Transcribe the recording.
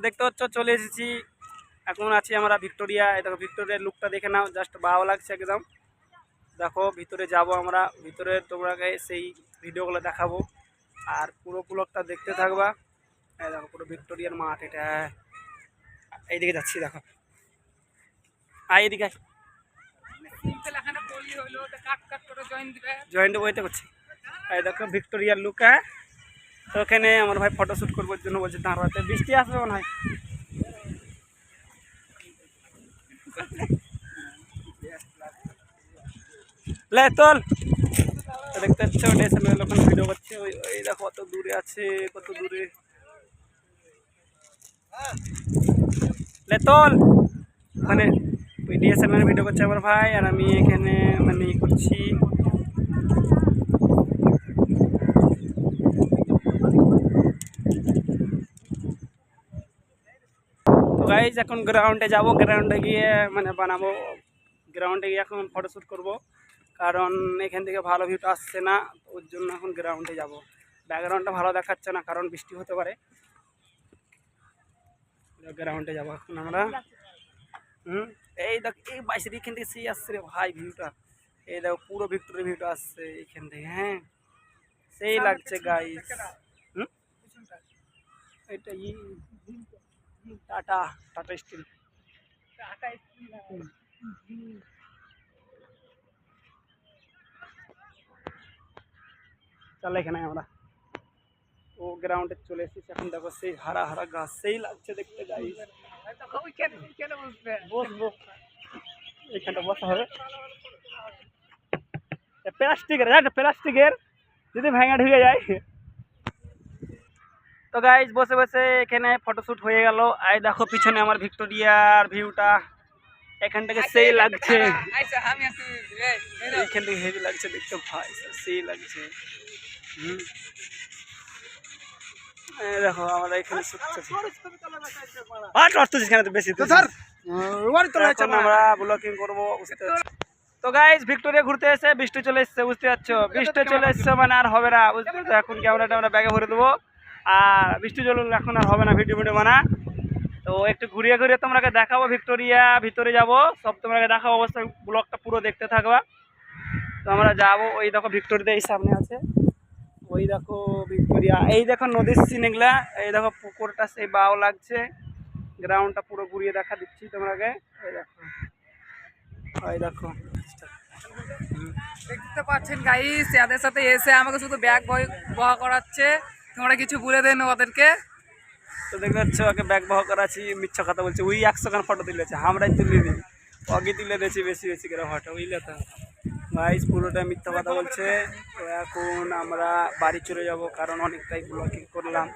দেখতে পাচ্ছ চলে এসেছি। এখন আছি আমরা ভিক্টোরিয়া। এই দেখো ভিক্টোরিয়ার লুকটা দেখে নাও জাস্ট ভালো লাগছে একদম। দেখো ভিতরে যাব আমরা। ভিতরে তোমরাকে সেই ভিডিওগুলো দেখাবো। আর পুরো ব্লগটা দেখতে থাকবা। এই দেখো পুরো ভিক্টোরিয়ার মাঠ এটা। এইদিকে যাচ্ছি দেখো। আয় এদিকে। জয়েন্ট বইতে করছি। এই দেখো ভিক্টোরিয়ার লুক হ্যাঁ? তো ওখানে আমার ভাই ফটোশ্যুট করবার জন্য বলছে দাঁড়াতে বৃষ্টি আসবে মনে হয়। তোল। দেখতে পাচ্ছ ডিএসএলআর লোক ভিডিও করছে। ওই ওই দেখো কত দূরে আছে, কত দূরে। লে, তোল। মানে ওই ডিএসএলআর ভিডিও করছে আমার ভাই, আর আমি এখানে মানে করছি। তো গাইজ এখন গ্রাউন্ডে যাব গ্রাউন্ডে গিয়ে মানে বানাবো। গ্রাউন্ডে গিয়ে এখন ফটোশ্যুট করব। কারণ এখান থেকে ভালো ভিউটা আসছে না ওর জন্য এখন গ্রাউন্ডে যাব। ব্যাকগ্রাউন্ডটা ভালো দেখাচ্ছে না কারণ বৃষ্টি হতে পারে। গ্রাউন্ডে যাব এখন আমরা। হুম এই দেখ এই বাইশের এখান থেকে সেই আসছে রে ভাই ভিউটা এই দেখো পুরো ভিক্টোরিয়া ভিউটা আসছে এখান থেকে হ্যাঁ। সেই লাগছে গাইজ হুম? এটা ই। টাটা টাটা স্টিল চল এখানে আমরা ও গ্রাউন্ডে চলে এসেছি এখন দেখো সেই হারা হারা গাছ সেই লাগছে দেখতে যাই বসবো এখানটা বসা হবে প্লাস্টিকের এটা প্লাস্টিকের যদি ভেঙে ঢুকে যায় তো গাইজ বসে বসে এখানে ফটোশ্যুট হয়ে গেল। আই দেখো পিছনে আমার ভিক্টোরিয়ার ভিউটা এখান থেকে সেই লাগছে। এইখান থেকে হেভি লাগছে দেখতে ভাই সেই লাগছে। হুম। দেখো আমরা এখানে আর তো বেশি তো স্যার এখন আমরা ব্লকিং করব বুঝতে তো গাইজ ভিক্টোরিয়া ঘুরতে এসে বৃষ্টি চলে এসছে বুঝতে পারছ? বৃষ্টি চলে এসছে মানে আর হবে না বুঝতে পারছ? এখন ক্যামেরাটা আমরা ব্যাগে ভরে দেবো? আর বৃষ্টি জল এখন আর হবে না, ভিডিও ভিডিও বানা। তো একটু ঘুরিয়ে ঘুরিয়ে তোমাকে দেখাবো ভিক্টোরিয়া, ভিতরে যাব। সব তোমাকে দেখাবো, অবশ্যই ব্লগটা পুরো দেখতে থাকবা। তো আমরা যাব, ওই দেখো ভিক্টোরিয়া এই সামনে আছে। ওই দেখো ভিক্টোরিয়া। এই দেখো নদীর সিন এগুলা। এই দেখো পুকুরটা সেই বাও লাগছে। গ্রাউন্ডটা পুরো ঘুরিয়ে দেখা দিচ্ছি তোমাকে। এই দেখো। ওই দেখো। দেখতে পাচ্ছেন গাইস এদের সাথে এসে আমাকে শুধু ব্যাগ বয় বহা করাচ্ছে। তোমরা কিছু বলে দেন ওদেরকে। তো দেখতে পাচ্ছ, ওকে ব্যাগ বহ করাছি মিথ্যা কথা বলছে। ওই একশো খান ফটো তুলেছে আমরাই তুলে দিই অগে তুলে দিয়েছি বেশি বেশি করে ফটো বুঝলে তো? ভাই পুরোটা মিথ্যা কথা বলছে। এখন আমরা বাড়ি চলে যাব, কারণ অনেকটাই ব্লকিং করলাম।